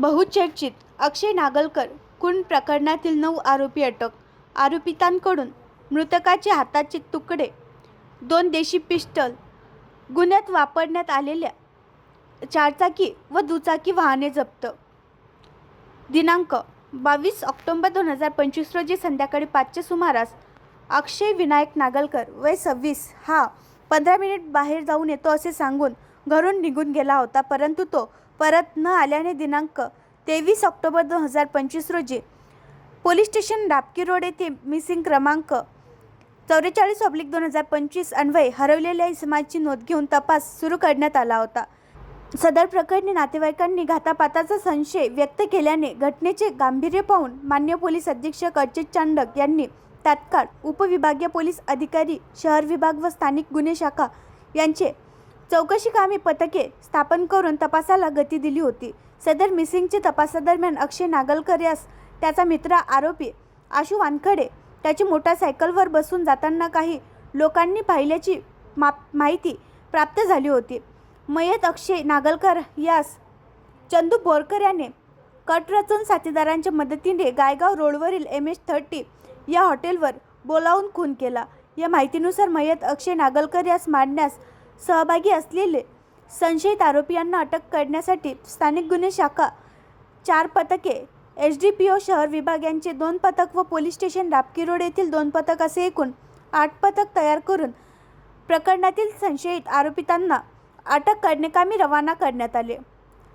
बहुचर्चित अक्षय नागलकर खून प्रकरणातील नऊ आरोपी अटक आरोपितांकडून मृतकाचे हाताचे तुकडे दोन देशी पिस्टल गुन्ह्यात वापरण्यात आलेल्या चारचाकी व दुचाकी वाहने जप्त. दिनांक बावीस ऑक्टोंबर दोन हजार पंचवीस रोजी संध्याकाळी पाचच्या सुमारास अक्षय विनायक नागलकर वय सव्वीस हा पंधरा मिनिट बाहेर जाऊन येतो असे सांगून घरून निघून गेला होता परंतु तो परत न आल्याने दिनांक तेवीस ऑक्टोबर दोन हजार पंचवीस रोजी पोलीस स्टेशन डाबकी रोड येथे मिसिंग क्रमांक चौवेचाळीस ऑब्लिक दोन हजार पंचवीस अन्वये हरवलेल्या इसमाची नोंद घेऊन तपास सुरू करण्यात आला होता. सदर प्रकरणी नातेवाईकांनी घातापाताचा संशय व्यक्त केल्याने घटनेचे गांभीर्य पाहून मान्य पोलीस अधीक्षक अच्युत चांडक यांनी तात्काळ उपविभागीय पोलीस अधिकारी शहर विभाग व स्थानिक गुन्हे शाखा यांचे चौकशी कामी पथके स्थापन करून तपासाला गती दिली होती. सदर मिसिंगच्या तपासादरम्यान अक्षय नागलकर यास त्याचा मित्र आरोपी आशू वानखडे त्याची मोटारसायकलवर बसून जाताना काही लोकांनी पाहिल्याची मा माहिती प्राप्त झाली होती. मयत अक्षय नागलकर यास चंदू बोरकर याने कट रचून साथीदारांच्या मदतीने गायगाव रोडवरील एम एच थर्टी या हॉटेलवर बोलावून खून केला. या माहितीनुसार मयत अक्षय नागलकर यास मारण्यास सहभागी असलेले संशयित आरोपी यांना अटक करण्यासाठी स्थानिक गुन्हे शाखा चार पथके एच डी पी ओ शहर विभाग यांचे दोन पथक व पोलीस स्टेशन रापकी रोड येथील दोन पथक असे एकूण आठ पथक तयार करून प्रकरणातील संशयित आरोपितांना अटक करण्याकामी रवाना करण्यात आले.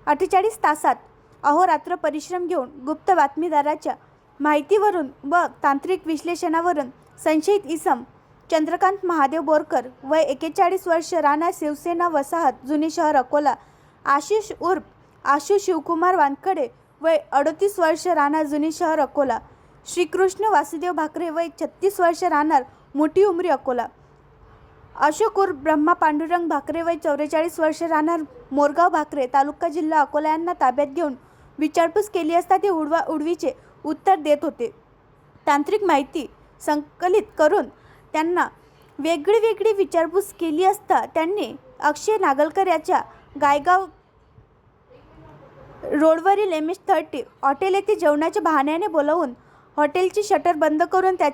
अठ्ठेचाळीस तासात अहोरात्र परिश्रम घेऊन गुप्त बातमीदाराच्या माहितीवरून व तांत्रिक विश्लेषणावरून संशयित इसम चंद्रकांत महादेव बोरकर वय एकेचाळीस वर्ष राणा शिवसेना वसाहत जुने शहर अकोला. आशिष उर्फ आशू शिवकुमार वानखडे वय अडतीस वर्ष राहणार जुने शहर अकोला. श्रीकृष्ण वासुदेव भाकरे वय छत्तीस वर्ष राहणार मोठी उमरी अकोला. अशोक उर्फ ब्रह्मा पांडुरंग भाकरे वय चौवेचाळीस वर्ष राहणार मोरगाव भाकरे तालुका जिल्हा अकोला यांना ताब्यात घेऊन विचारपूस केली असता ते उडवा उडवीचे उत्तर देत होते. तांत्रिक माहिती संकलित करून त्यांना वेगळी वेगळी विचारपूस केली असता त्यांनी अक्षय नागलकर याच्या गायगाव रोडवरील एम एच थर्टी हॉटेल येथे जेवणाच्या बहाण्याने बोलावून हॉटेलची शटर बंद करून त्या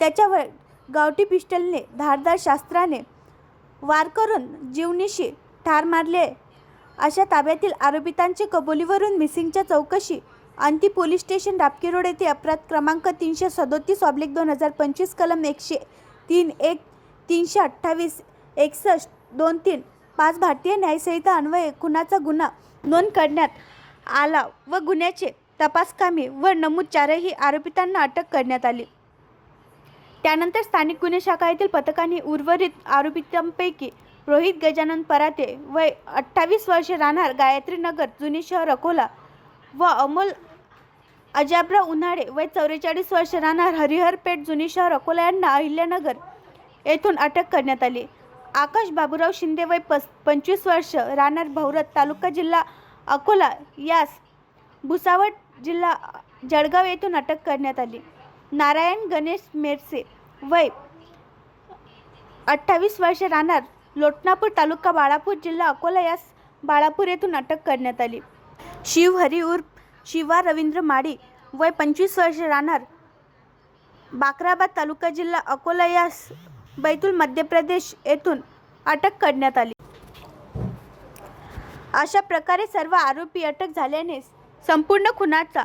त्याच्यावर गावठी पिस्टलने धारदार शास्त्राने वार करून जीवनीशी ठार मारले. अशा ताब्यातील आरोपितांच्या कबुलीवरून मिसिंगच्या चौकशी अंती पोलीस स्टेशन रापकी रोड येथे अपराध क्रमांक तीनशे सदोतीस ऑब्लिक दोन हजार पंचवीस कलम एकशे तीन एक तीनशे अठ्ठावीस एकसष्ट दोन तीन पाच भारतीय न्यायसंहिता अन्वये खुनाचा गुन्हा नोंद करण्यात आला व गुन्ह्याचे तपासकामी व नमूद चारही आरोपितांना अटक करण्यात आली. त्यानंतर स्थानिक गुन्हे शाखा येथील पथकाने उर्वरित आरोपितांपैकी रोहित गजानन पराते वय अठ्ठावीस वर्षे राहणार गायत्री नगर जुने शहर अकोला व अमोल अजाब्र उन्हाळे वय चौवेचाळीस वर्ष राहणार हरिहरपेठ जुनी शहर अकोला यांना अहिल्यानगर येथून अटक करण्यात आली. आकाश बाबूराव शिंदे वय पस पंचवीस वर्ष राहणार भौरत तालुका जिल्हा अकोला यास भुसावळ जिल्हा जळगाव येथून अटक करण्यात आली. नारायण गणेश मेरसे वय अठ्ठावीस वर्ष राहणार लोटनापूर तालुका बाळापूर जिल्हा अकोला यास बाळापूर येथून अटक करण्यात आली. शिव हरी उर्फ शिवा रवींद्र माडी वय पंचवीस वर्ष राहणार. बाकराबाद तालुका जिल्हा अकोला या बैतूल मध्य प्रदेश येथून अटक करण्यात आली. अशा प्रकारे सर्व आरोपी अटक झाल्याने संपूर्ण खुनाचा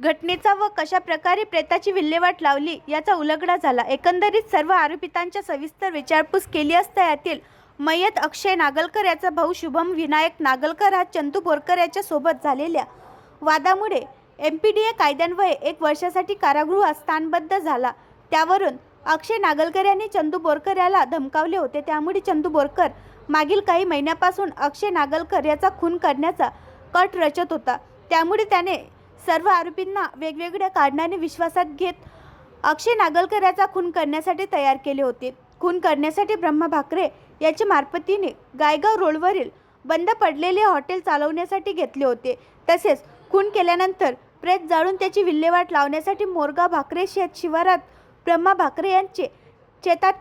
घटनेचा व कशा प्रकारे प्रेताची विल्हेवाट लावली याचा उलगडा झाला. एकंदरीत सर्व आरोपितांच्या सविस्तर विचारपूस केली असता यातील मयत अक्षय नागलकर याचा भाऊ शुभम विनायक नागलकर हा चंदू बोरकर याच्या सोबत झालेल्या वादामुळे एम पी डी ए कायद्यान्वये एक वर्षासाठी कारागृहात स्थानबद्ध झाला. त्यावरून अक्षय नागलकर यांनी चंदू बोरकर याला धमकावले होते. त्यामुळे चंदू बोरकर मागील काही महिन्यापासून अक्षय नागलकर याचा खून करण्याचा कट रचत होता. त्यामुळे त्याने सर्व आरोपींना वेगवेगळ्या कारणाने विश्वासात घेत अक्षय नागलकर याचा खून करण्यासाठी तयार केले होते. खून करण्यासाठी ब्रह्मा भाकरे याच्या मार्फतीने गायगाव रोडवरील बंद पडलेले हॉटेल चालवण्यासाठी घेतले होते. तसेच खून केल्यानंतर प्रेत जाळून त्याची विल्हेवाट लावण्यासाठी मोरगाव भाकरे शेत शिवारात ब्रह्मा भाकरे यांचे शेतात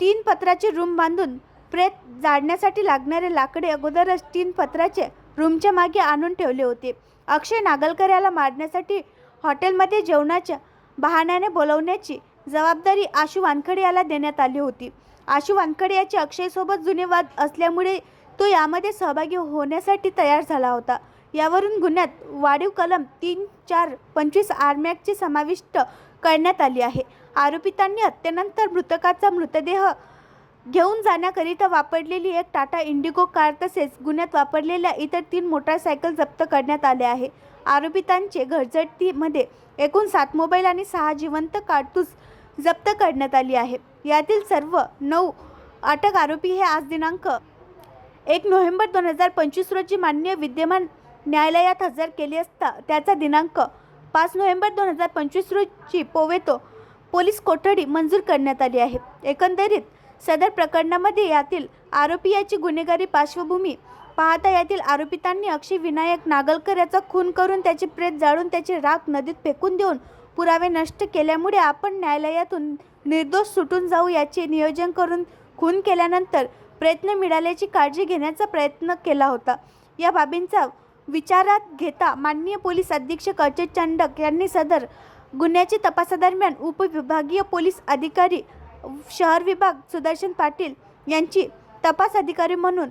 तीन पत्राचे रूम बांधून प्रेत जाळण्यासाठी लागणारे लाकडे अगोदरच तीन पत्राचे रूमच्या मागे आणून ठेवले होते. अक्षय नागलकर याला मारण्यासाठी हॉटेलमध्ये जेवणाच्या बहाण्याने बोलवण्याची जबाबदारी आशू वानखडे याला देण्यात आली होती. आशू वानखडे याचे अक्षयसोबत जुने वाद असल्यामुळे तो यामध्ये सहभागी होण्यासाठी तयार झाला होता. यावरून गुन्ह्यात वाढीव कलम तीन चार पंचवीस आर्मॅकची समाविष्ट करण्यात आली आहे. आरोपितांनी हत्येनंतर मृतकाचा मृतदेह घेऊन जाण्याकरिता वापरलेली एक टाटा इंडिगो कार तसेच गुन्ह्यात वापरलेल्या इतर तीन मोटारसायकल जप्त करण्यात आले आहे. आरोपितांचे घरजटीमध्ये एकूण सात मोबाईल आणि सहा जिवंत कारतूस जप्त करण्यात आली आहे. यातील सर्व नऊ अटक आरोपी हे आज दिनांक एक नोव्हेंबर दोन हजार पंचवीस रोजी मान्य विद्यमान न्यायालयात हजर केली असता त्याचा दिनांक पाच नोव्हेंबर दोन हजार पंचवीस रोजी पोवेतो पोलीस कोठडी मंजूर करण्यात आली आहे. एकंदरीत सदर प्रकरणामध्ये यातील आरोपी याची गुन्हेगारी पार्श्वभूमी पाहता यातील आरोपितांनी अक्षय विनायक नागलकर याचा खून करून त्याचे प्रेत जाळून त्याचे राख नदीत फेकून देऊन पुरावे नष्ट केल्यामुळे आपण न्यायालयातून निर्दोष सुटून जाऊ याचे नियोजन करून खून केल्यानंतर प्रयत्न मिळाल्याची काळजी घेण्याचा प्रयत्न केला होता. या बाबींचा विचारात घेता माननीय पोलीस अधीक्षक अजय चांडक यांनी सदर गुन्ह्याच्या तपासादरम्यान उपविभागीय पोलीस अधिकारी शहर विभाग सुदर्शन पाटील यांची तपास अधिकारी म्हणून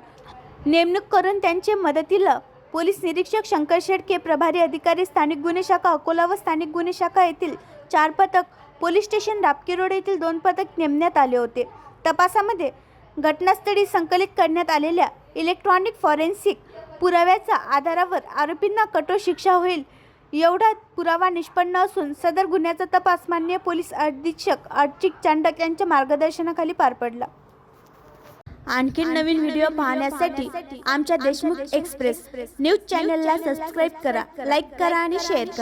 नेमणूक करून त्यांचे मदतीला पोलीस निरीक्षक शंकर शेडके प्रभारी अधिकारी स्थानिक गुन्हे शाखा अकोला व स्थानिक गुन्हे शाखा येथील चार पथक पोलीस स्टेशन रापकी रोड येथील दोन पथक नेमण्यात आले होते. तपासामध्ये घटनास्थळी संकलित करण्यात आलेल्या इलेक्ट्रॉनिक फॉरेन्सिक पुराव्याच्या आधारावर आरोपींना कठोर शिक्षा होईल एवढा पुरावा निष्पन्न असून सदर गुन्ह्याचा तपास माननीय पोलीस अधीक्षक अर्चिक चांडक यांच्या मार्गदर्शनाखाली पार पडला. आणखी नवीन व्हिडिओ पाहण्यासाठी आमच्या देशमुख एक्सप्रेस न्यूज चॅनलला सबस्क्राईब करा लाईक करा आणि शेअर करा.